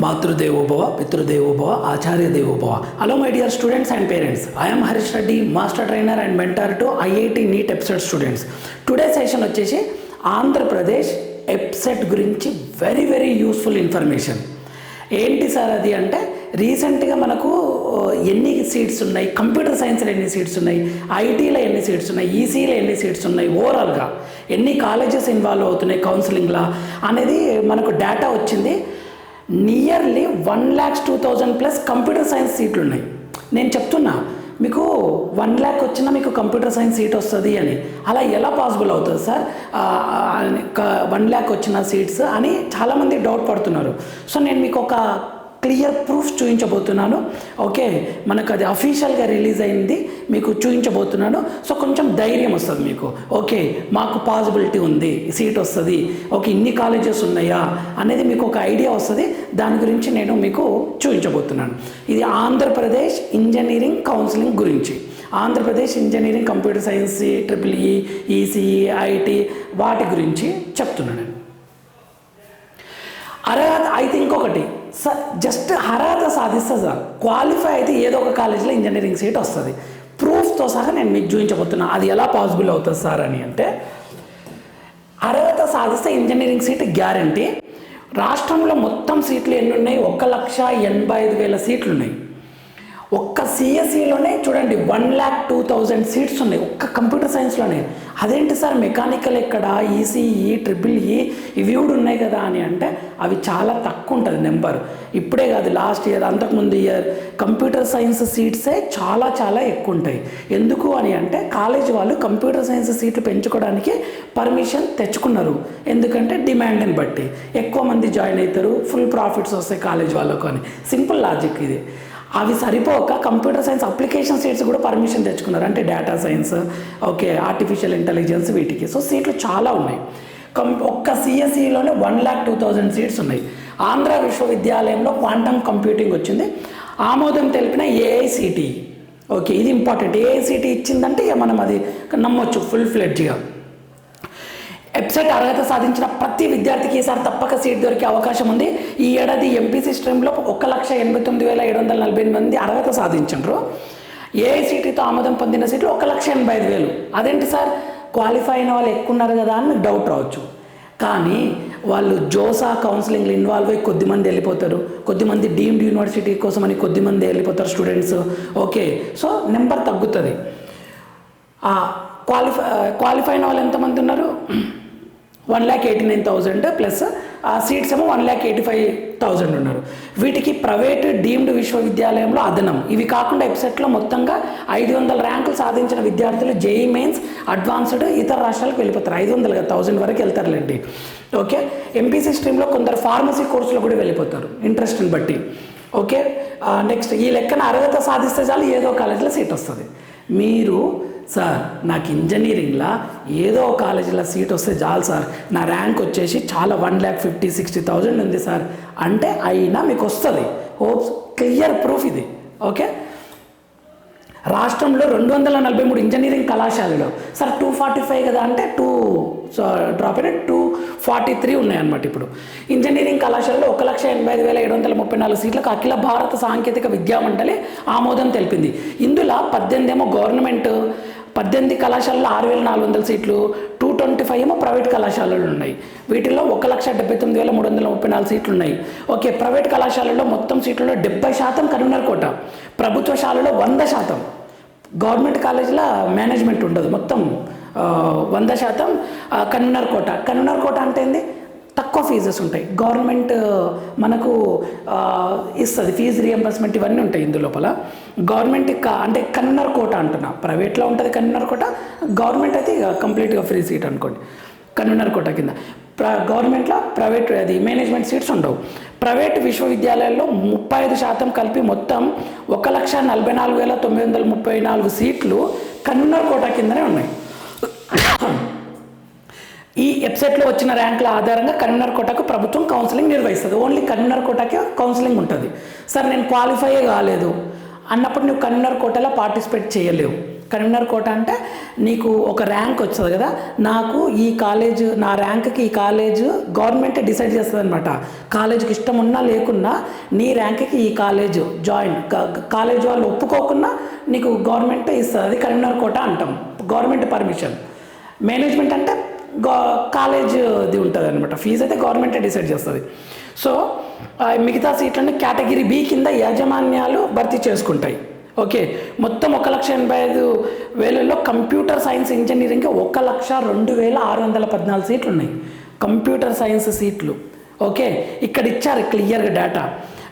మాతృదేవోభవ పితృదేవోభవ ఆచార్య దేవోభవ hello my dear students and parents I'm Harish Reddy master trainer and mentor to IIT NEET EAPCET students today session వచ్చేసి Andhra Pradesh EAPCET గురించి very very useful information ఏంటి sir అది అంటే రీసెంట్గా మనకు ఎన్ని సీట్స్ ఉన్నాయి కంప్యూటర్ సైన్స్లో ఎన్ని సీట్స్ ఉన్నాయి ఐటీలో ఎన్ని సీట్స్ ఉన్నాయి ఈసీలో ఎన్ని సీట్స్ ఉన్నాయి ఓవరాల్గా ఎన్ని కాలేజెస్ ఇన్వాల్వ్ అవుతున్నాయి కౌన్సిలింగ్లా అనేది మనకు డేటా వచ్చింది. Nearly one lakhs two thousand plus computer science సీట్లు ఉన్నాయి. నేను చెప్తున్నా మీకు వన్ ల్యాక్ వచ్చినా మీకు కంప్యూటర్ సైన్స్ సీట్ వస్తుంది అని. అలా ఎలా పాసిబుల్ అవుతుంది సార్? వన్ ల్యాక్ వచ్చిన సీట్స్ అని చాలామంది డౌట్ పడుతున్నారు. సో నేను మీకు ఒక క్లియర్ ప్రూఫ్ చూపించబోతున్నాను ఓకే మనకు అది అఫీషియల్గా రిలీజ్ అయింది మీకు చూపించబోతున్నాను సో కొంచెం ధైర్యం వస్తుంది మీకు. ఓకే మాకు పాసిబిలిటీ ఉంది సీట్ వస్తుంది. ఓకే ఇన్ని కాలేజెస్ ఉన్నాయా అనేది మీకు ఒక ఐడియా వస్తుంది. దాని గురించి నేను మీకు చూపించబోతున్నాను ఇది ఆంధ్రప్రదేశ్ ఇంజనీరింగ్ కౌన్సిలింగ్ గురించి. Andhra Pradesh engineering computer science triple E ECE IT వాటి గురించి చెప్తున్నాను అరే అర్హత అయితే ఇంకొకటి సార్ జస్ట్ అర్హత సాధిస్తే సార్. క్వాలిఫై అయితే ఏదో ఒక కాలేజీలో ఇంజనీరింగ్ సీట్ వస్తుంది. ప్రూఫ్తో సహా నేను మీకు చూపించబోతున్నా. అది ఎలా పాసిబుల్ అవుతుంది సార్ అని అంటే అర్హత సాధిస్తే ఇంజనీరింగ్ సీట్ గ్యారంటీ రాష్ట్రంలో మొత్తం సీట్లు ఎన్ని ఉన్నాయి? ఒక లక్ష ఎనభై ఐదు వేల సీట్లు ఉన్నాయి. ఒక్క సిఎస్సిలోనే చూడండి one lakh two thousand seats ఉన్నాయి. ఒక్క కంప్యూటర్ సైన్స్లోనే అదేంటి సార్? మెకానికల్ ఎక్కడ? ఈసీఈ ట్రిపుల్ ఈ ఇవి కూడా ఉన్నాయి కదా అని అంటే అవి చాలా తక్కువ ఉంటుంది నెంబర్ ఇప్పుడే కాదు లాస్ట్ ఇయర్ అంతకుముందు ఇయర్ కంప్యూటర్ సైన్స్ సీట్సే చాలా చాలా ఎక్కువ ఉంటాయి. ఎందుకు అని అంటే కాలేజ్ వాళ్ళు కంప్యూటర్ సైన్స్ సీట్లు పెంచుకోవడానికి పర్మిషన్ తెచ్చుకున్నారు. ఎందుకంటే డిమాండ్ని బట్టి. ఎక్కువ మంది జాయిన్ అవుతారు ఫుల్ ప్రాఫిట్స్ వస్తాయి కాలేజ్ వాళ్ళకు అని. సింపుల్ లాజిక్ ఇది. అవి సరిపోక కంప్యూటర్ సైన్స్ అప్లికేషన్ సీట్స్ కూడా పర్మిషన్ తెచ్చుకున్నారు. అంటే data science okay artificial intelligence వీటికి. సో సీట్లు చాలా ఉన్నాయి. కం ఒక్క సిఎస్ఈలోనే one lakh two thousand seats ఉన్నాయి. ఆంధ్ర విశ్వవిద్యాలయంలో క్వాంటమ్ కంప్యూటింగ్ వచ్చింది. ఆమోదం తెలిపిన ఏఐసిటి ఓకే ఇది ఇంపార్టెంట్ ఏఐసిటి ఇచ్చిందంటే ఇక మనం అది నమ్మొచ్చు ఫుల్ ఫ్లెడ్జ్గా వెబ్సైట్ అర్హత సాధించిన ప్రతి విద్యార్థికి ఈసారి తప్పక సీట్ దొరికే అవకాశం ఉంది. ఈ ఏడాది ఎంపీసీ స్ట్రీమ్లో ఒక లక్ష ఎనభై తొమ్మిది వేల ఏడు వందల నలభై ఎనిమిది మంది అర్హత సాధించారు ఏఐసిటీతో ఆమోదం పొందిన సీట్లు ఒక లక్ష ఎనభై ఐదు వేలు. అదేంటి సార్? క్వాలిఫై అయిన వాళ్ళు ఎక్కువ ఉన్నారు కదా అని మీకు డౌట్ రావచ్చు. కానీ వాళ్ళు జోసా కౌన్సిలింగ్లో ఇన్వాల్వ్ అయ్యి కొద్దిమంది వెళ్ళిపోతారు. కొద్దిమంది డీమ్డ్ యూనివర్సిటీ కోసం అని కొద్దిమంది వెళ్ళిపోతారు స్టూడెంట్స్. ఓకే. సో నెంబర్ తగ్గుతుంది. క్వాలిఫై క్వాలిఫై అయిన వాళ్ళు ఎంతమంది ఉన్నారు? One lakh eighty nine thousand plus ఆ సీట్స్ ఏమో one lakh eighty five thousand ఉన్నారు. వీటికి ప్రైవేట్ డీమ్డ్ విశ్వవిద్యాలయంలో అదనం. ఇవి కాకుండా వెబ్సైట్లో మొత్తంగా ఐదు వందల ర్యాంకులు సాధించిన విద్యార్థులు జేఈ మెయిన్స్ అడ్వాన్స్డ్ ఇతర రాష్ట్రాలకు వెళ్ళిపోతారు. ఐదు వందలు కదా థౌజండ్ వరకు వెళ్తారులేండి. ఓకే? ఎంపీసీ స్ట్రీమ్లో కొందరు ఫార్మసీ కోర్సులో కూడా వెళ్ళిపోతారు ఇంట్రెస్ట్ని బట్టి. ఓకే? నెక్స్ట్ ఈ లెక్కన అర్హత సాధిస్తే చాలు ఏదో కాలేజీలో సీట్ వస్తుంది. మీరు సార్ నాకు ఇంజనీరింగ్లో ఏదో కాలేజీలో సీట్ వస్తే చాలు సార్. నా ర్యాంక్ వచ్చేసి చాలా one lakh fifty sixty thousand ఉంది సార్. అంటే అయినా మీకు వస్తుంది. హోప్స్ క్లియర్ ప్రూఫ్ ఇది. ఓకే? రాష్ట్రంలో రెండు వందల నలభై మూడు ఇంజనీరింగ్ కళాశాలలో. సార్ టూ ఫార్టీ ఫైవ్ కదా అంటే టూ సో డ్రాప్ అయిన టూ ఫార్టీ త్రీ ఉన్నాయన్నమాట ఇప్పుడు. ఇంజనీరింగ్ కళాశాలలో ఒక లక్ష ఎనభై ఐదు వేల ఏడు వందల ముప్పై నాలుగు సీట్లకు అఖిల భారత సాంకేతిక విద్యా మండలి ఆమోదం తెలిపింది. ఇందులో పద్దెనిమిది ఏమో గవర్నమెంట్ పద్దెనిమిది కళాశాలలో ఆరు వేల నాలుగు వందల సీట్లు టూ ట్వంటీ ఫైవ్ ఏమో ప్రైవేట్ కళాశాలలు ఉన్నాయి. వీటిలో ఒక లక్ష డెబ్బై తొమ్మిది వేల మూడు వందల ముప్పై నాలుగు సీట్లు ఉన్నాయి. ఓకే ప్రైవేట్ కళాశాలలో మొత్తం సీట్లలో డెబ్బై శాతం కరీంనగర్ కోట. ప్రభుత్వ శాలలో వంద శాతం. గవర్నమెంట్ కాలేజీలో మేనేజ్మెంట్ ఉండదు మొత్తం. వంద శాతం కన్వీనర్ కోట. కన్వీనర్ కోట అంటే ఏంది? తక్కువ ఫీజెస్ ఉంటాయి. గవర్నమెంట్ మనకు ఇస్తుంది. ఫీజు రియంబర్స్మెంట్ ఇవన్నీ ఉంటాయి ఇందు లోపల. గవర్నమెంట్ అంటే కన్నర్ కోట అంటున్నా. ప్రైవేట్లో ఉంటుంది కన్నర్ కోట. గవర్నమెంట్ అయితే ఇక కంప్లీట్గా ఫ్రీ సీట్ అనుకోండి. కన్వీనర్ కోట కింద. ప్ర గవర్నమెంట్లో ప్రైవేట్ అది మేనేజ్మెంట్ సీట్స్ ఉండవు. ప్రైవేట్ విశ్వవిద్యాలయాల్లో ముప్పై ఐదు శాతం కలిపి మొత్తం ఒక లక్ష నలభై నాలుగు వేల తొమ్మిది వందల ముప్పై నాలుగు సీట్లు కన్వీనర్ కోటా కిందనే ఉన్నాయి. ఈ వెబ్సైట్లో వచ్చిన ర్యాంకుల ఆధారంగా కన్వీనర్ కోటాకు ప్రభుత్వం కౌన్సిలింగ్ నిర్వహిస్తుంది. ఓన్లీ కన్వీనర్ కోటాకే కౌన్సిలింగ్ ఉంటుంది. సార్ నేను క్వాలిఫై కాలేదు. అన్నప్పుడు నువ్వు కన్వీనర్ కోటాలో పార్టిసిపేట్ చేయలేవు. కన్వీనర్ కోట అంటే నీకు ఒక ర్యాంక్ వస్తుంది కదా. నాకు ఈ కాలేజ్ నా ర్యాంక్కి ఈ కాలేజ్ గవర్నమెంట్ డిసైడ్ చేస్తుంది అనమాట కాలేజ్కి ఇష్టం ఉన్నా లేకున్నా నీ ర్యాంక్కి ఈ కాలేజ్ జాయిన్ కాలేజ్ వాళ్ళు ఒప్పుకోకున్నా నీకు గవర్నమెంట్ ఇస్తుంది. అది కన్వీనర్ కోట అంటాం. గవర్నమెంట్ పర్మిషన్ మేనేజ్మెంట్ అంటే గా కాలేజ్ది ఉంటుంది అనమాట ఫీజు అయితే గవర్నమెంటే డిసైడ్ చేస్తుంది. సో మిగతా సీట్లను కేటగిరీ బి కింద యాజమాన్యాలు భర్తీ చేసుకుంటాయి. ఓకే మొత్తం ఒక లక్ష ఎనభై ఐదు వేలలో కంప్యూటర్ సైన్స్ ఇంజనీరింగ్ ఒక లక్ష రెండు వేల ఆరు వందల పద్నాలుగు సీట్లు ఉన్నాయి కంప్యూటర్ సైన్స్ సీట్లు. ఓకే ఇక్కడ ఇచ్చారు క్లియర్గా డేటా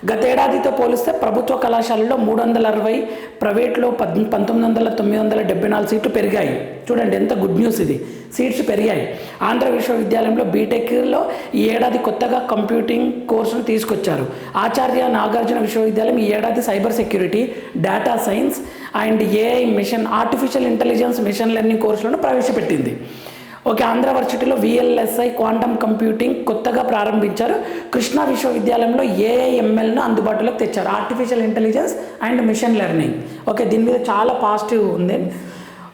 గతేడాదితో పోలిస్తే ప్రభుత్వ కళాశాలలో మూడు వందల అరవై ప్రైవేట్లో పద్ పంతొమ్మిది వందల తొమ్మిది వందల డెబ్బై నాలుగు సీట్లు పెరిగాయి. చూడండి ఎంత గుడ్ న్యూస్ ఇది. సీట్స్ పెరిగాయి. ఆంధ్ర విశ్వవిద్యాలయంలో బీటెక్లో ఈ ఏడాది కొత్తగా కంప్యూటింగ్ కోర్సును తీసుకొచ్చారు. ఆచార్య నాగార్జున విశ్వవిద్యాలయం ఈ ఏడాది cyber security data science and AI machine artificial intelligence machine learning కోర్సులను ప్రవేశపెట్టింది. ఓకే ఆంధ్ర వర్సిటీలో విఎల్ఎస్ఐ క్వాంటమ్ కంప్యూటింగ్ కొత్తగా ప్రారంభించారు. కృష్ణా విశ్వవిద్యాలయంలో ఏఐఎంఎల్ను అందుబాటులోకి తెచ్చారు. Artificial intelligence and machine learning okay దీని మీద చాలా పాజిటివ్ ఉంది.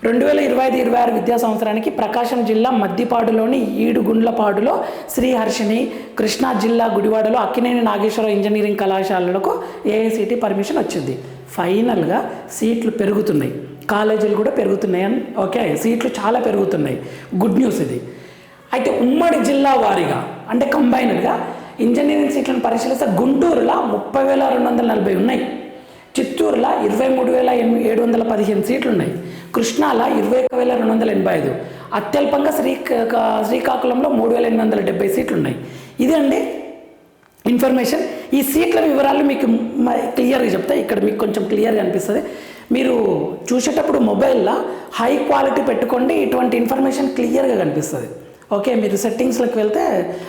రెండు వేల ఇరవై ఐదు ఇరవై ఆరు విద్యా సంవత్సరానికి ప్రకాశం జిల్లా మద్దిపాడులోని ఈడుగుండ్లపాడులో శ్రీహర్షిని కృష్ణా జిల్లా గుడివాడలో అక్కినేని నాగేశ్వర ఇంజనీరింగ్ కళాశాలలకు ఏఐసిటి పర్మిషన్ వచ్చింది. ఫైనల్గా సీట్లు పెరుగుతున్నాయి. కాలేజీలు కూడా పెరుగుతున్నాయి ఓకే సీట్లు చాలా పెరుగుతున్నాయి. గుడ్ న్యూస్ ఇది. అయితే ఉమ్మడి జిల్లా వారీగా అంటే కంబైన్డ్గా ఇంజనీరింగ్ సీట్లను పరిశీలిస్తే గుంటూరులో ముప్పై వేల రెండు వందల నలభై ఉన్నాయి. చిత్తూరులో ఇరవై మూడు వేల ఎనిమిది ఏడు వందల పదిహేను సీట్లు ఉన్నాయి కృష్ణాలో ఇరవై ఒక వేల రెండు వందల ఎనభై ఐదు. అత్యల్పంగా శ్రీ శ్రీకాకుళంలో మూడు వేల ఎనిమిది వందల డెబ్బై సీట్లు ఉన్నాయి ఇదండి ఇన్ఫర్మేషన్. ఈ సీట్ల వివరాలు మీకు క్లియర్గా చెప్తా. ఇక్కడ మీకు కొంచెం క్లియర్గా అనిపిస్తుంది. మీరు చూసేటప్పుడు మొబైల్లో హై క్వాలిటీ పెట్టుకోండి ఇటువంటి ఇన్ఫర్మేషన్ క్లియర్గా కనిపిస్తుంది. ఓకే మీరు సెట్టింగ్స్లోకి వెళ్తే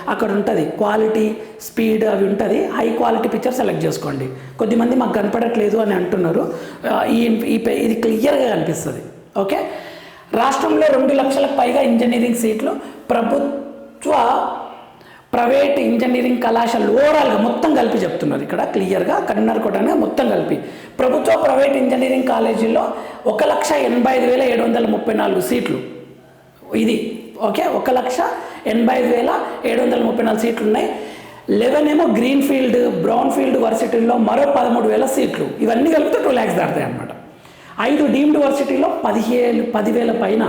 అక్కడ ఉంటుంది. క్వాలిటీ స్పీడ్ అవి ఉంటుంది. హై క్వాలిటీ పిక్చర్ సెలెక్ట్ చేసుకోండి. కొద్దిమంది మాకు కనపడట్లేదు అని అంటున్నారు. ఈ ఇది క్లియర్గా కనిపిస్తుంది. ఓకే? రాష్ట్రంలో రెండు లక్షలకు పైగా ఇంజనీరింగ్ సీట్లు ప్రభుత్వ ప్రైవేట్ ఇంజనీరింగ్ కళాశాలలు ఓవరాల్గా మొత్తం కలిపి చెప్తున్నారు ఇక్కడ క్లియర్గా. కరీంనగర్ కోటనే మొత్తం కలిపి. ప్రభుత్వ ప్రైవేట్ ఇంజనీరింగ్ కాలేజీలో ఒక లక్ష ఎనభై ఐదు వేల ఏడు వందల ముప్పై నాలుగు సీట్లు. ఇది ఓకే ఒక లక్ష ఎనభై ఐదు వేల ఏడు వందల ముప్పై నాలుగు సీట్లు ఉన్నాయి. లెవెన్ ఏమో గ్రీన్ ఫీల్డ్ బ్రౌన్ ఫీల్డ్ వర్సిటీల్లో మరో పదమూడు వేల సీట్లు. ఇవన్నీ కలిపితే టూ ల్యాక్స్ దాడతాయి అనమాట ఐదు డీమ్డ్ వర్సిటీలో పదిహేను పదివేల పైన.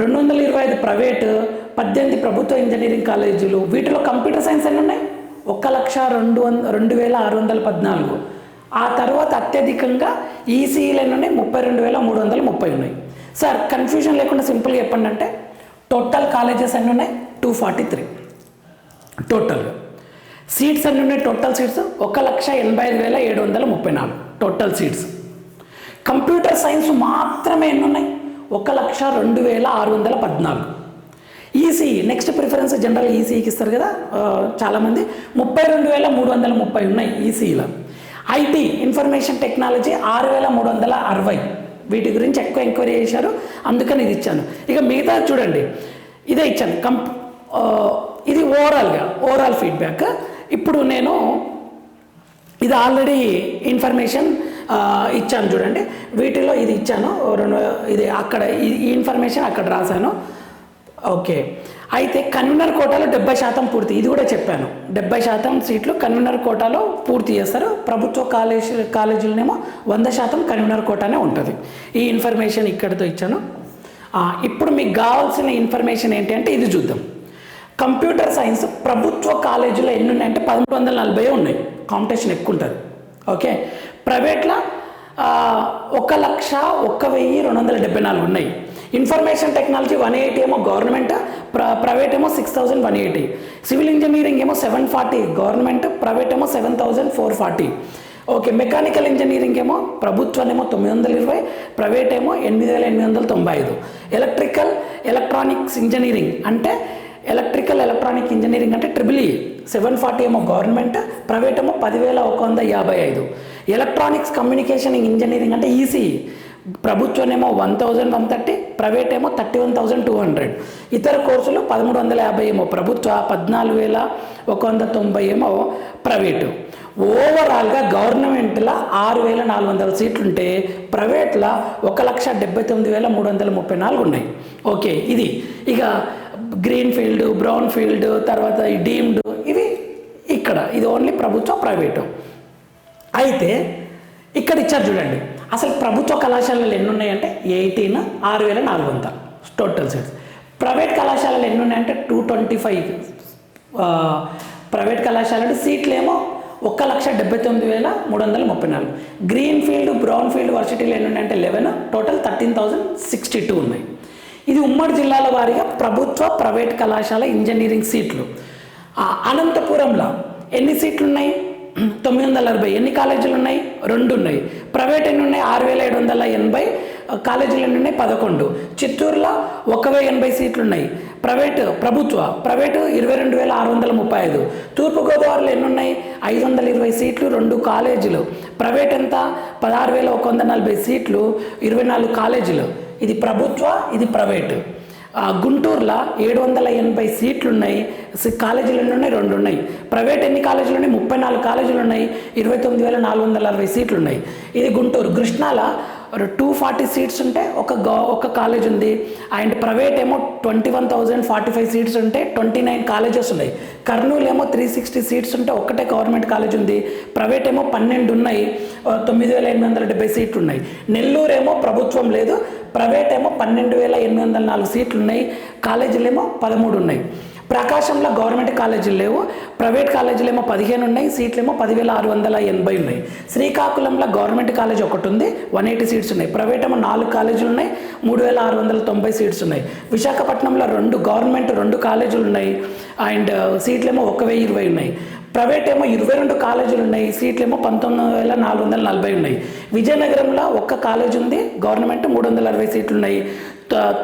రెండు వందల ఇరవై ఐదు ప్రైవేటు పద్దెనిమిది ప్రభుత్వ ఇంజనీరింగ్ కాలేజీలు. వీటిలో కంప్యూటర్ సైన్స్ ఎన్ని ఉన్నాయి? ఒక లక్ష రెండు వంద రెండు వేల ఆరు వందల పద్నాలుగు. ఆ తర్వాత అత్యధికంగా ఈసీఈలు ఎన్ని ఉన్నాయి? ముప్పై రెండు వేల మూడు వందల ముప్పై ఉన్నాయి. సార్ కన్ఫ్యూజన్ లేకుండా సింపుల్గా చెప్పండి అంటే టోటల్ కాలేజెస్ ఎన్ని ఉన్నాయి? టూ ఫార్టీ త్రీ టోటల్గా సీట్స్ ఎన్ని ఉన్నాయి? టోటల్ సీట్స్ ఒక లక్ష ఎనభై ఐదు వేల ఏడు వందల ముప్పై నాలుగు. టోటల్ సీట్స్ కంప్యూటర్ సైన్స్ మాత్రమే ఎన్ని ఉన్నాయి? ఒక లక్ష రెండు వేల ఆరు వందల పద్నాలుగు. ఈసీ నెక్స్ట్ ప్రిఫరెన్స్ జనరల్ ఈసీకి ఇస్తారు కదా చాలామంది. ముప్పై రెండు వేల మూడు వందల ముప్పై ఉన్నాయి ఈసీలో. ఐటీ ఇన్ఫర్మేషన్ టెక్నాలజీ ఆరు వేల మూడు వందల అరవై. వీటి గురించి ఎక్కువ ఎంక్వైరీ చేశారు అందుకని ఇది ఇచ్చాను. ఇక మిగతా చూడండి ఇదే ఇచ్చాను. కంప్ ఇది ఓవరాల్గా ఓవరాల్ ఫీడ్బ్యాక్ ఇప్పుడు నేను ఇది ఆల్రెడీ ఇన్ఫర్మేషన్ ఇచ్చాను చూడండి. వీటిలో ఇది ఇచ్చాను రెండు ఇది అక్కడ ఈ ఇన్ఫర్మేషన్ అక్కడ రాశాను. ఓకే. అయితే కన్వీనర్ కోటాలో డెబ్బై శాతం పూర్తి. ఇది కూడా చెప్పాను. డెబ్బై శాతం సీట్లు కన్వీనర్ కోటాలో పూర్తి చేస్తారు. ప్రభుత్వ కాలేజ్ కాలేజీలనేమో వంద శాతం కన్వీనర్ కోటానే ఉంటుంది. ఈ ఇన్ఫర్మేషన్ ఇక్కడితో ఇచ్చాను. ఇప్పుడు మీకు కావాల్సిన ఇన్ఫర్మేషన్ ఏంటి అంటే ఇది చూద్దాం. కంప్యూటర్ సైన్స్ ప్రభుత్వ కాలేజీలో ఎన్ని ఉన్నాయంటే పదమూడు వందల నలభై ఉన్నాయి. కాంపిటీషన్ ఎక్కువ ఉంటుంది. ఓకే. ప్రైవేట్లో ఒక లక్ష ఒక్క వెయ్యి రెండు వందల డెబ్బై నాలుగు ఉన్నాయి. ఇన్ఫర్మేషన్ టెక్నాలజీ వన్ ఎయిటీ ఏమో గవర్నమెంట్ ప్ర ప్రైవేట్ ఏమో six thousand one eighty. Civil engineering ఏమో సెవెన్ ఫార్టీ గవర్నమెంట్ ప్రైవేట్ ఏమో seven thousand four forty. Okay mechanical engineering ఏమో ప్రభుత్వానేమో తొమ్మిది వందల ఇరవై ప్రైవేట్ ఏమో ఎనిమిది వేల ఎనిమిది వందల తొంభై ఐదు. ఎలక్ట్రికల్ ఎలక్ట్రానిక్స్ ఇంజనీరింగ్ అంటే ఎలక్ట్రికల్ ఎలక్ట్రానిక్ ఇంజనీరింగ్ అంటే ట్రిపుల్ ఈ. సెవెన్ ఫార్టీ ఏమో గవర్నమెంట్ ప్రైవేట్ ఏమో పదివేల ఒక వంద యాభై ఐదు. ఎలక్ట్రానిక్స్ కమ్యూనికేషన్ ఇంజనీరింగ్ అంటే ఈసీ. ప్రభుత్వం ఏమో one thousand one thirty private ఏమో thirty one thousand two hundred. ఇతర కోర్సులు పదమూడు వందల యాభై ఏమో ప్రభుత్వ పద్నాలుగు వేల ఒక వంద తొంభై ఏమో ప్రైవేటు. ఓవరాల్గా గవర్నమెంట్లో ఆరు వేల నాలుగు వందల సీట్లు ఉంటే ప్రైవేట్లో ఒక లక్ష డెబ్బై తొమ్మిది వేల మూడు వందల ముప్పై నాలుగు ఉన్నాయి. ఓకే ఇది. ఇక గ్రీన్ ఫీల్డ్ బ్రౌన్ ఫీల్డ్ తర్వాత ఈ డీమ్డ్ ఇవి ఇక్కడ. ఇది ఓన్లీ ప్రభుత్వ ప్రైవేటు. అయితే ఇక్కడ ఇచ్చారు చూడండి. అసలు ప్రభుత్వ కళాశాలలు ఎన్ని ఉన్నాయంటే ఎయిటీన్ ఆరు వేల నాలుగు వందల టోటల్ సీట్స్. ప్రైవేట్ కళాశాలలు ఎన్ని ఉన్నాయంటే టూ ట్వంటీ ఫైవ్. ప్రైవేట్ కళాశాలలు సీట్లు ఏమో ఒక్క లక్ష డెబ్బై తొమ్మిది వేల మూడు వందల ముప్పై నాలుగు. గ్రీన్ ఫీల్డ్ బ్రౌన్ ఫీల్డ్ వర్సిటీలు ఎన్ని ఉన్నాయంటే eleven total thirteen thousand sixty two ఉన్నాయి. ఇది ఉమ్మడి జిల్లాల వారీగా ప్రభుత్వ ప్రైవేట్ కళాశాల ఇంజనీరింగ్ సీట్లు. అనంతపురంలో ఎన్ని సీట్లు ఉన్నాయి తొమ్మిది వందల అరవై. ఎన్ని కాలేజీలు ఉన్నాయి రెండు ఉన్నాయి ప్రైవేట్ ఎన్ని ఉన్నాయి ఆరు వేల ఏడు వందల ఎనభై. కాలేజీలు ఎన్ని ఉన్నాయి పదకొండు. చిత్తూరులో ఒక వెయ్యి ఎనభై సీట్లు ఉన్నాయి ప్రైవేటు ప్రభుత్వ ప్రైవేటు ఇరవై రెండు వేల ఆరు వందల ముప్పై ఐదు. తూర్పుగోదావరిలో ఎన్ని ఉన్నాయి ఐదు వందల ఇరవై సీట్లు రెండు కాలేజీలు. ప్రైవేట్ ఎంత? పదహారు వేల ఒక వంద నలభై సీట్లు ఇరవై నాలుగు కాలేజీలు. ఇది ప్రభుత్వ ఇది ప్రైవేటు. గుంటూరులో ఏడు వందల ఎనభై సీట్లు ఉన్నాయి సి- కాలేజీలు ఎన్ని ఉన్నాయి రెండు ఉన్నాయి ప్రైవేట్ ఎన్ని కాలేజీలు ఉన్నాయి ముప్పై నాలుగు కాలేజీలు ఉన్నాయి ఇరవై తొమ్మిది వేల నాలుగు వందల అరవై సీట్లు ఉన్నాయి ఇది గుంటూరు. కృష్ణాల టూ ఫార్టీ సీట్స్ ఉంటే ఒక గవ ఒక కాలేజ్ ఉంది. అండ్ ప్రైవేట్ ఏమో twenty one thousand forty five seats ఉంటే ట్వంటీ నైన్ కాలేజెస్ ఉన్నాయి. కర్నూలు ఏమో త్రీ సిక్స్టీ సీట్స్ ఉంటే ఒక్కటే గవర్నమెంట్ కాలేజ్ ఉంది. ప్రైవేట్ ఏమో పన్నెండు ఉన్నాయి. తొమ్మిది వేల ఎనిమిది వందల డెబ్బై సీట్లు ఉన్నాయి. నెల్లూరు ఏమో ప్రభుత్వం లేదు. ప్రైవేట్ ఏమో పన్నెండు వేల ఎనిమిది వందల నాలుగు సీట్లు ఉన్నాయి. కాలేజీలు ఏమో పదమూడు ఉన్నాయి. ప్రకాశంలో గవర్నమెంట్ కాలేజీలు లేవు. ప్రైవేట్ కాలేజీలు ఏమో పదిహేను ఉన్నాయి. సీట్లు ఏమో పదివేల ఆరు వందల ఎనభై ఉన్నాయి. శ్రీకాకుళంలో గవర్నమెంట్ కాలేజ్ ఒకటి ఉంది. వన్ ఎయిటీ సీట్స్ ఉన్నాయి. ప్రైవేట్ ఏమో నాలుగు కాలేజీలు ఉన్నాయి. మూడు వేల ఆరు వందల తొంభై సీట్స్ ఉన్నాయి. విశాఖపట్నంలో రెండు గవర్నమెంట్ రెండు కాలేజీలు ఉన్నాయి. అండ్ సీట్లు ఏమో ఒక వెయ్యి ఇరవై ఉన్నాయి. ప్రైవేట్ ఏమో ఇరవై రెండు కాలేజీలు ఉన్నాయి. సీట్లు ఏమో పంతొమ్మిది వేల నాలుగు వందల నలభై ఉన్నాయి. విజయనగరంలో ఒక్క కాలేజ్ ఉంది. గవర్నమెంట్ మూడు వందల అరవై సీట్లు ఉన్నాయి.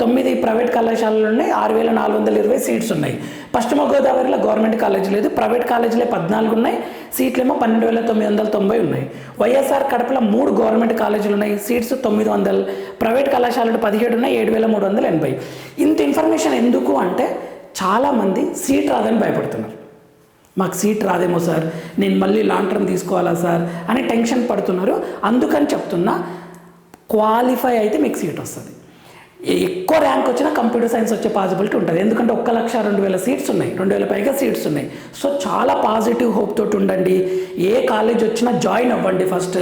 తొమ్మిది ప్రైవేట్ కళాశాలలు ఉన్నాయి ఆరు వేల నాలుగు వందల ఇరవై సీట్స్ ఉన్నాయి. పశ్చిమ గోదావరిలో గవర్నమెంట్ కాలేజ్ లేదు ప్రైవేట్ కాలేజీలే పద్నాలుగు ఉన్నాయి సీట్లేమో పన్నెండు వేల తొమ్మిది వందల తొంభై ఉన్నాయి. వైఎస్ఆర్ కడపలో మూడు గవర్నమెంట్ కాలేజీలు ఉన్నాయి సీట్స్ తొమ్మిది వందలు ప్రైవేట్ కళాశాలలు పదిహేడు ఉన్నాయి ఏడు వేల మూడు వందల ఎనభై. ఇంత ఇన్ఫర్మేషన్ ఎందుకు అంటే చాలామంది సీట్ రాదని భయపడుతున్నారు. మాకు సీట్ రాదేమో సార్ నేను మళ్ళీ లాంగ్ టర్మ్ తీసుకోవాలా సార్ అని టెన్షన్ పడుతున్నారు. అందుకని చెప్తున్నా క్వాలిఫై అయితే మీకు సీట్ వస్తుంది. ఎక్కువ ర్యాంక్ వచ్చినా కంప్యూటర్ సైన్స్ వచ్చే పాసిబిలిటీ ఉంటుంది. ఎందుకంటే ఒక్క లక్ష రెండు వేల సీట్స్ ఉన్నాయి. రెండు వేల పైగా సీట్స్ ఉన్నాయి. సో చాలా పాజిటివ్ హోప్ తోటి ఉండండి. ఏ కాలేజ్ వచ్చినా జాయిన్ అవ్వండి ఫస్ట్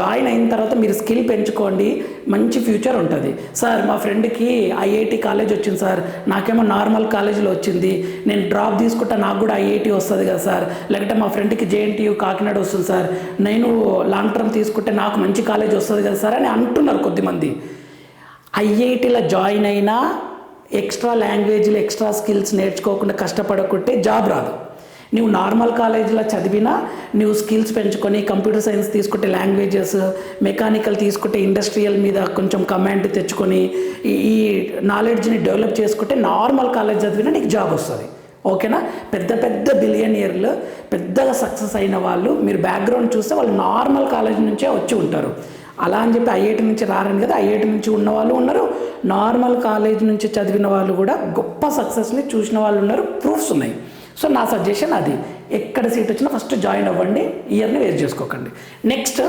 జాయిన్ అయిన తర్వాత మీరు స్కిల్ పెంచుకోండి. మంచి ఫ్యూచర్ ఉంటుంది. సార్ మా ఫ్రెండ్కి ఐఐటి కాలేజ్ వచ్చింది సార్ నాకేమో నార్మల్ కాలేజీలో వచ్చింది. నేను డ్రాప్ తీసుకుంటా నాకు కూడా ఐఐటి వస్తుంది కదా సార్ లేకపోతే మా ఫ్రెండ్కి జేఎన్టీయూ కాకినాడ వస్తుంది సార్ నేను లాంగ్ టర్మ్ తీసుకుంటే నాకు మంచి కాలేజ్ వస్తుంది కదా సార్ అని అంటున్నారు కొద్దిమంది. ఐఐటీలో జాయిన్ అయినా ఎక్స్ట్రా లాంగ్వేజ్లు ఎక్స్ట్రా స్కిల్స్ నేర్చుకోకుండా కష్టపడకుంటే జాబ్ రాదు. నువ్వు నార్మల్ కాలేజీలో చదివినా నువ్వు స్కిల్స్ పెంచుకొని కంప్యూటర్ సైన్స్ తీసుకుంటే లాంగ్వేజెస్ మెకానికల్ తీసుకుంటే ఇండస్ట్రియల్ మీద కొంచెం కమాండ్ తెచ్చుకొని ఈ ఈ నాలెడ్జ్ని డెవలప్ చేసుకుంటే నార్మల్ కాలేజ్ చదివినా నీకు జాబ్ వస్తుంది. ఓకేనా? పెద్ద పెద్ద బిలియనియర్లు పెద్దగా సక్సెస్ అయిన వాళ్ళు మీరు బ్యాక్గ్రౌండ్ చూస్తే వాళ్ళు నార్మల్ కాలేజ్ నుంచే వచ్చి ఉంటారు. అలా అని చెప్పి ఐఐటి నుంచి రారని కదా. ఐఐటి నుంచి ఉన్న వాళ్ళు ఉన్నారు. నార్మల్ కాలేజ్ నుంచి చదివిన వాళ్ళు కూడా గొప్ప సక్సెస్ని చూసిన వాళ్ళు ఉన్నారు. ప్రూఫ్స్ ఉన్నాయి. సో నా సజెషన్ అది. ఎక్కడ సీట్ వచ్చినా ఫస్ట్ జాయిన్ అవ్వండి. ఇయర్ని వేస్ట్ చేసుకోకండి. నెక్స్ట్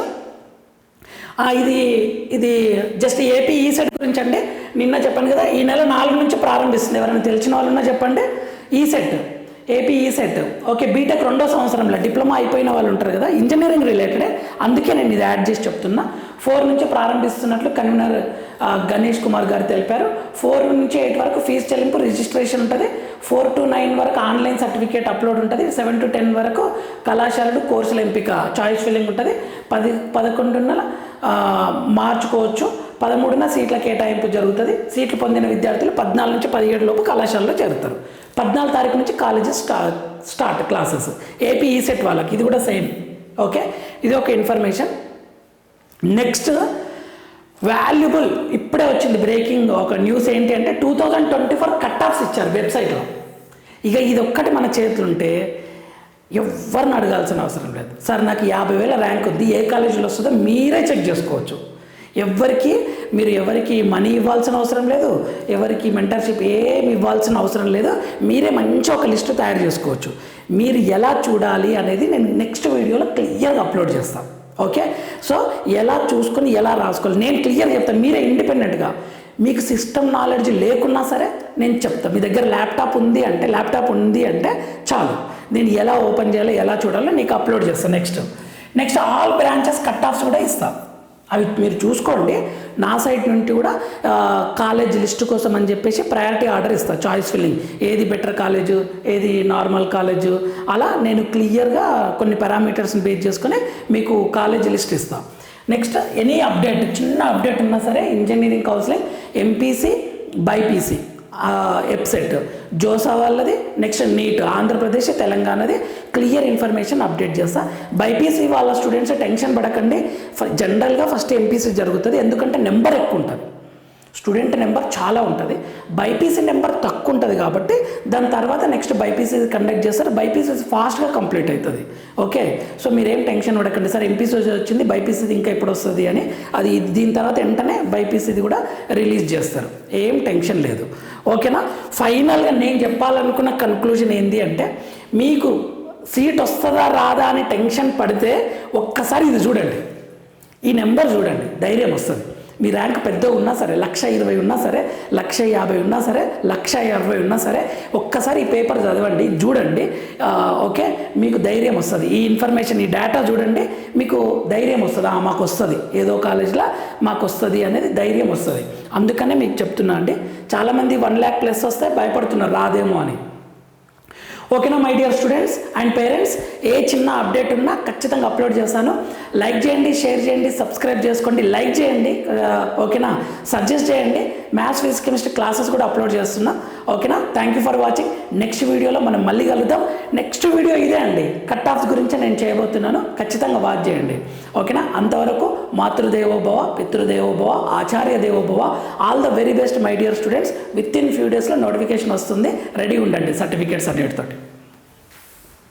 ఇది ఇది జస్ట్ ఏపీ ఈ సెట్ గురించి అండి. నిన్న చెప్పాను కదా ఈ నెల నాలుగు నుంచి ప్రారంభిస్తుంది. ఎవరైనా తెలిసిన వాళ్ళు ఉన్నా చెప్పండి ECET AP ECET okay BTech రెండో సంవత్సరంలో డిప్లొమా అయిపోయిన వాళ్ళు ఉంటారు కదా ఇంజనీరింగ్ రిలేటెడే అందుకే నేను ఇది యాడ్ చేసి చెప్తున్నా. ఫోర్ నుంచి ప్రారంభిస్తున్నట్లు కన్వీనర్ గణేష్ కుమార్ గారు తెలిపారు. ఫోర్ నుంచి ఎయిట్ వరకు ఫీజు చెల్లింపు రిజిస్ట్రేషన్ ఉంటుంది. ఫోర్ టు నైన్ వరకు ఆన్లైన్ సర్టిఫికేట్ అప్లోడ్ ఉంటుంది. సెవెన్ టు టెన్ వరకు కళాశాలలు కోర్సుల ఎంపిక చాయిస్ ఫిల్లింగ్ ఉంటుంది. పది పదకొండున్నర మార్చుకోవచ్చు. పదమూడున సీట్ల కేటాయింపు జరుగుతుంది. సీట్లు పొందిన విద్యార్థులు పద్నాలుగు నుంచి పదిహేడు లోపు కళాశాలలో చేరుతారు. పద్నాలుగు తారీఖు నుంచి colleges start start classes. AP e ECET వాళ్ళకి. ఇది కూడా సేమ్. ఓకే? ఇది ఒక ఇన్ఫర్మేషన్. నెక్స్ట్ వాల్యుబుల్ ఇప్పుడే వచ్చింది బ్రేకింగ్ ఒక న్యూస్ ఏంటి అంటే two thousand twenty four cut offs ఇచ్చారు వెబ్సైట్లో. ఇక ఇది ఒక్కటి మన చేతులు ఉంటే ఎవరిని అడగాల్సిన అవసరం లేదు. సార్ నాకు యాభై వేల ర్యాంక్ ఉంది ఏ కాలేజీలో వస్తుందో మీరే చెక్ చేసుకోవచ్చు. ఎవరికి మీరు ఎవరికి మనీ ఇవ్వాల్సిన అవసరం లేదు ఎవరికి మెంటర్షిప్ ఏమి ఇవ్వాల్సిన అవసరం లేదు మీరే మంచి ఒక లిస్ట్ తయారు చేసుకోవచ్చు. మీరు ఎలా చూడాలి అనేది నేను నెక్స్ట్ వీడియోలో క్లియర్గా అప్లోడ్ చేస్తాను. ఓకే? సో ఎలా చూసుకొని ఎలా రాసుకోవాలి? నేను క్లియర్గా చెప్తాను మీరే ఇండిపెండెంట్గా. మీకు సిస్టమ్ నాలెడ్జ్ లేకున్నా సరే నేను చెప్తాను మీ దగ్గర ల్యాప్టాప్ ఉంది అంటే ల్యాప్టాప్ ఉంది అంటే చాలు. నేను ఎలా ఓపెన్ చేయాలో ఎలా చూడాలో నీకు అప్లోడ్ చేస్తాను next. Next all branches cut offs కూడా ఇస్తాను అవి మీరు చూసుకోండి. నా సైట్ నుండి కూడా కాలేజ్ లిస్ట్ కోసం అని చెప్పేసి ప్రయారిటీ ఆర్డర్ ఇస్తాను చాయిస్ ఫిల్లింగ్. ఏది బెటర్ కాలేజు ఏది నార్మల్ కాలేజు? అలా నేను క్లియర్గా కొన్ని పారామీటర్స్ని బేస్ చేసుకొని మీకు కాలేజ్ లిస్ట్ ఇస్తాను నెక్స్ట్ ఎనీ అప్డేట్ చిన్న అప్డేట్ ఉన్నా సరే engineering counselling MPC BiPC. Website. JoSAA వాళ్ళది. నెక్స్ట్ నీట్ ఆంధ్రప్రదేశ్ తెలంగాణది. క్లియర్ ఇన్ఫర్మేషన్ అప్డేట్ చేస్తా. బైపీసీ వాళ్ళ స్టూడెంట్స్ టెన్షన్ పడకండి. జనరల్గా ఫస్ట్ ఎంపీసీ జరుగుతుంది. ఎందుకంటే నెంబర్ ఎక్కువ ఉంటుంది స్టూడెంట్ నెంబర్ చాలా ఉంటుంది. బైపీసీ నెంబర్ తక్కువ ఉంటుంది కాబట్టి దాని తర్వాత నెక్స్ట్ బైపీసీ కండక్ట్ చేస్తారు. బైపీసీ ఫాస్ట్గా కంప్లీట్ అవుతుంది ఓకే? సో మీరేం టెన్షన్ పడకండి. సార్ ఎంపీసీ వచ్చింది బైపీసీది ఇంకా ఎప్పుడు వస్తుంది అని. అది దీని తర్వాత వెంటనే బైపీసీది కూడా రిలీజ్ చేస్తారు. ఏం టెన్షన్ లేదు. ఓకేనా? ఫైనల్గా నేను చెప్పాలనుకున్న కన్క్లూజన్ ఏంటి అంటే మీకు సీట్ వస్తుందా రాదా అని టెన్షన్ పడితే ఒక్కసారి ఇది చూడండి. ఈ నెంబర్ చూడండి. ధైర్యం వస్తుంది. మీ ర్యాంక్ పెద్ద ఉన్నా సరే లక్ష ఇరవై ఉన్నా సరే లక్ష యాభై ఉన్నా సరే లక్ష అరవై ఉన్నా సరే ఒక్కసారి ఈ పేపర్ చదవండి చూడండి ఓకే? మీకు ధైర్యం వస్తుంది. ఈ ఇన్ఫర్మేషన్ ఈ డేటా చూడండి మీకు ధైర్యం వస్తుంది. మాకు వస్తుంది. ఏదో కాలేజ్లో మాకు వస్తుంది అనేది ధైర్యం వస్తుంది. అందుకనే మీకు చెప్తున్నా అండి చాలామంది వన్ ల్యాక్ ప్లస్ వస్తే భయపడుతున్నారు రాదేమో అని. ఓకేనా my dear students and parents ఏ చిన్న అప్డేట్ ఉన్నా ఖచ్చితంగా అప్లోడ్ చేస్తాను. లైక్ చేయండి షేర్ చేయండి సబ్స్క్రైబ్ చేసుకోండి లైక్ చేయండి. Uh, ఓకేనా సజెస్ట్ చేయండి. మ్యాథ్స్ ఫిజిక్స్ కెమిస్ట్రీ క్లాసెస్ కూడా అప్లోడ్ చేస్తున్నా. ఓకేనా? Thank you for watching next వీడియోలో మనం మళ్ళీ కలుద్దాం. నెక్స్ట్ వీడియో ఇదే అండి. కట్ ఆఫ్స్ గురించి నేను చేయబోతున్నాను. ఖచ్చితంగా వాచ్ చేయండి. ఓకేనా? అంతవరకు మాతృదేవోభవ పితృదేవోభవ ఆచార్య దేవోభవ all the very best my dear students within few డేస్లో నోటిఫికేషన్ వస్తుంది. రెడీ ఉండండి. సర్టిఫికేట్స్ తోటి.